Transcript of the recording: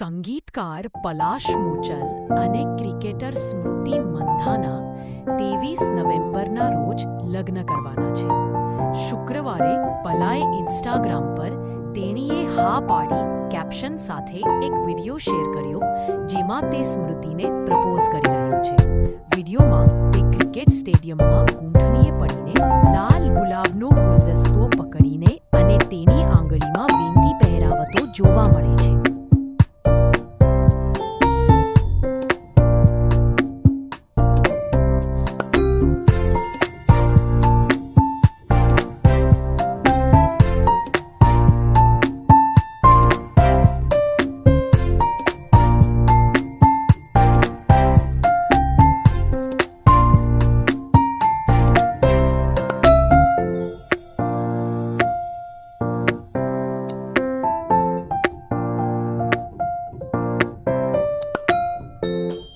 સંગીતકાર પલાશ મોચલ અને ક્રિકેટર સ્મૃતિ મંધાના ત્રેવીસ નવેમ્બરના રોજ લગ્ન કરવાના છે. શુક્રવારે પલાએ ઇન્સ્ટાગ્રામ પર તેણીએ હા પાડી કેપ્શન સાથે એક વીડિયો શેર કર્યો, જેમાં તે સ્મૃતિને પ્રપોઝ કરી રહ્યો છે. વિડિયોમાં તે ક્રિકેટ સ્ટેડિયમમાં ગૂંઠણીએ પડીને લાલ ગુલાબનો ગુલદસ્તો પકડીને અને તેની આંગળીમાં વીંટી પહેરાવતો જોવા મળે છે. Música